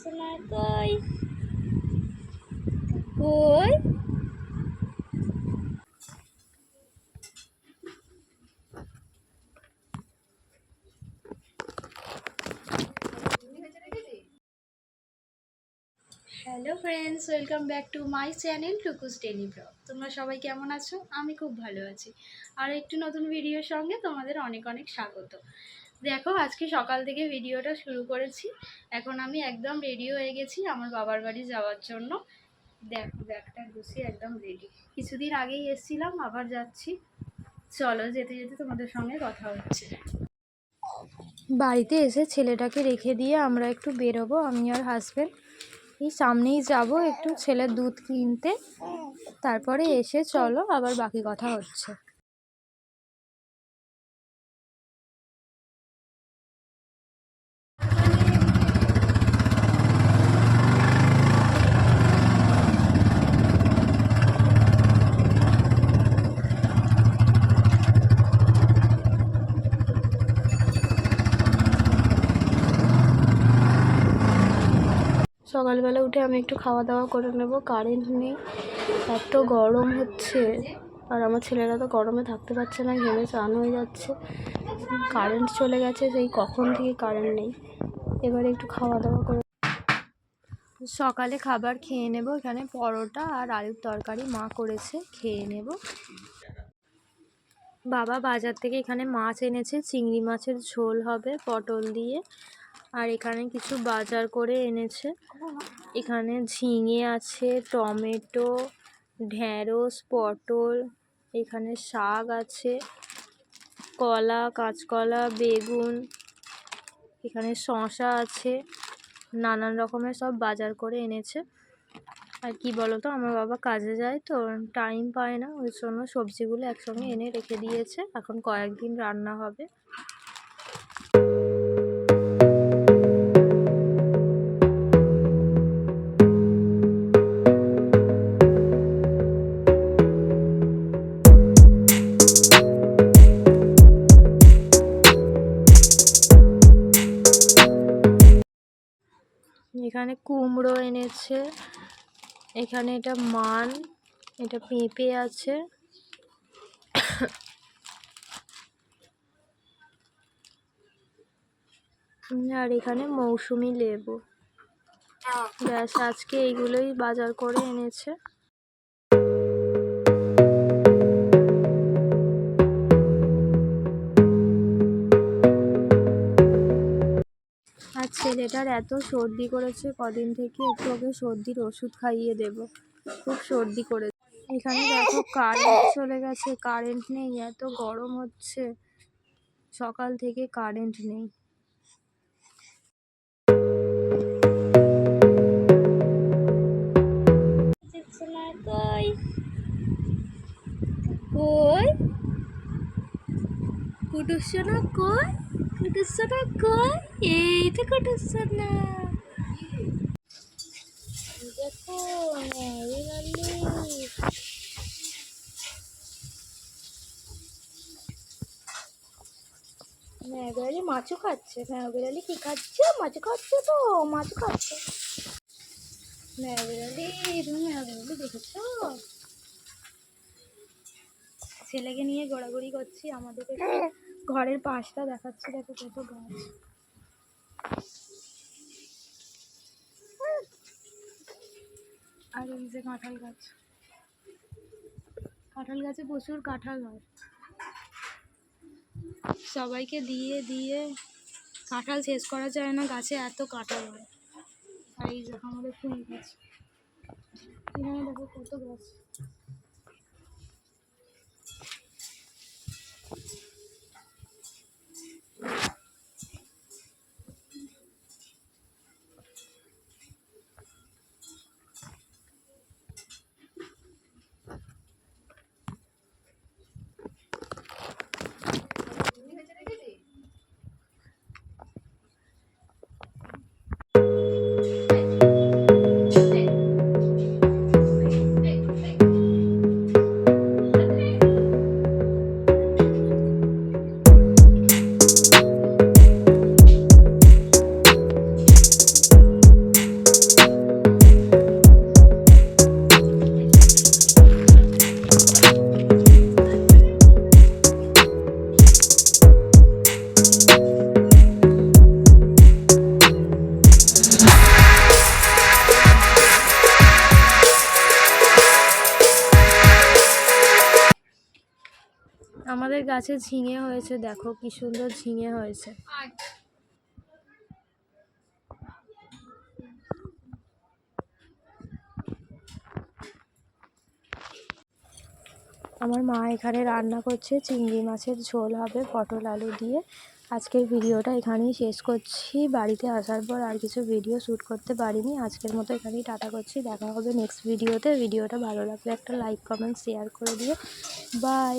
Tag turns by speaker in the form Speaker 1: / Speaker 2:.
Speaker 1: সোনা কই? কই? Hello friends welcome back to my channel Tukus daily blog তোমরা সবাই কেমন আছো? আমি খুব ভালো আছি। আর একটু নতুন ভিডিওর সঙ্গে তোমাদের অনেক অনেক স্বাগত। দেখো, আজকে সকাল থেকে ভিডিওটা শুরু করেছি। এখন আমি একদম রেডি হয়ে গেছি আমার বাবার বাড়ি যাওয়ার জন্য। দেখো, ব্যাগটা গুছিয়ে একদম রেডি কিছুদিন আগেই এসছিলাম, আবার যাচ্ছি। চলো, যেতে যেতে তোমাদের সঙ্গে কথা হচ্ছে। বাড়িতে এসে ছেলেটাকে রেখে দিয়ে আমরা একটু বেরোবো, আমি আর হাজব্যান্ড এই সামনেই যাব একটু ছেলের দুধ কিনতে। তারপরে এসে চলো, আবার বাকি কথা হচ্ছে। সকালবেলা উঠে আমি একটু খাওয়া দাওয়া করে নেব কারেন্ট নেই, এত গরম হচ্ছে। আর আমার ছেলেরা তো গরমে থাকতে পারছে না, ঘেমে চান হয়ে যাচ্ছে। কারেন্ট চলে গেছে, সেই কখন থেকে কারেন্ট নেই। এবারে একটু খাওয়া দাওয়া করে সকালে খাবার খেয়ে নেব, এখানে পরোটা আর আলুর তরকারি মা করেছে, খেয়ে নেব। বাবা বাজার থেকে এখানে মাছ এনেছে, চিংড়ি মাছের ঝোল হবে পটল দিয়ে। আর এখানে কিছু বাজার করে এনেছে। এখানে ঝিঙে আছে, টমেটো ঢ্যাঁড়স পটল, এখানে শাক আছে, কলা, কাঁচকলা, বেগুন, এখানে শশা আছে, নানান রকমের সব বাজার করে এনেছে। আর কি বলতো, আমার বাবা কাজে যায় তো, টাইম পায় না, ওই জন্য সবজিগুলো একসঙ্গে এনে রেখে দিয়েছে। এখন কয়েকদিন রান্না হবে। এখানে কুমড়ো এনেছে। এখানে এটা মান এটা পেঁপে আছে। আর এখানে মৌসুমি লেবু। ব্যাস আজকে এইগুলোই বাজার করে এনেছে। ছেলেটার এত সর্দি করেছে, কদিন থেকে একটু ওকে সর্দির ওষুধ খাইয়ে দেব। খুব সর্দি করে এখানে দেখো কারেন্ট চলে গেছে কারেন্ট নেই, এত গরম হচ্ছে। সকাল থেকে কারেন্ট নেই। কই? কই? কুটুসোনা, কই? ম্যাগরালি মাছও খাচ্ছে ম্যাগরালি কি খাচ্ছে মাছ খাচ্ছে তো মাছ খাচ্ছে ম্যাগরালি তুমি ম্যাগরালি দেখেছ ছেলেকে নিয়ে গড়াগড়ি করছি আমাদের ঘরের পাশটা দেখাচ্ছি, দেখো কত গাছ। আর এই যে কাঁঠাল গাছ। কাঁঠাল গাছে প্রচুর কাঁঠাল হয়। সবাইকে দিয়ে দিয়ে কাঁঠাল শেষ করা যায় না, গাছে এত কাঁঠাল হয়। আর এই দেখো আমাদের ফুল গাছ। এখানে দেখো কত গাছ। আমাদের গাছে ঝিঙে হয়েছে, দেখো কি সুন্দর ঝিঙে হয়েছে। আমার মা এখানে রান্না করছে, চিংড়ি মাছের ঝোল হবে, পটল আলু দিয়ে। আজকের ভিডিওটা এখানেই শেষ করছি। বাড়িতে আসার পর আর কিছু ভিডিও শ্যুট করতে পারিনি। আজকের মতো এখানেই টাটা করছি। দেখা হবে নেক্সট ভিডিওতে ভিডিওটা ভালো লাগলে একটা লাইক কমেন্ট শেয়ার করে দিও। বাই